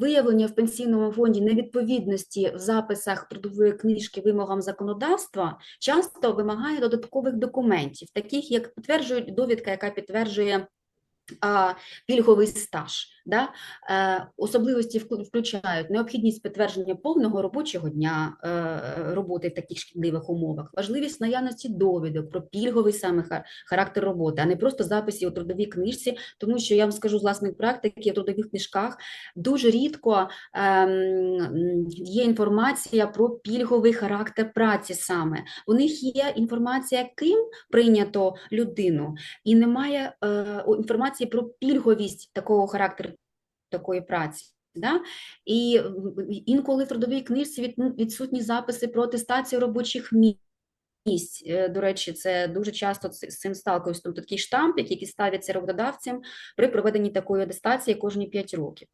виявлення в пенсійному фонді невідповідності в записах трудової книжки вимогам законодавства часто вимагає додаткових документів, таких як підтверджують довідка, яка підтверджує пільговий стаж. Да? Е, особливості включають необхідність підтвердження повного робочого дня е, роботи в таких шкідливих умовах, важливість наявності довідок про пільговий саме характер роботи, а не просто записів у трудовій книжці, тому що я вам скажу з власної практики, в трудових книжках дуже рідко ем, є інформація про пільговий характер праці саме. У них є інформація, ким прийнято людину, і немає е, о- інформації про пільговість такого характеру такої праці. Да? І інколи в трудовій книжці ну, відсутні записи про атестацію робочих місць. Місць, Е, до речі, це дуже часто з цим сталкуюсь. Тобто такий штамп, який ставиться роботодавцям при проведенні такої атестації кожні 5 років.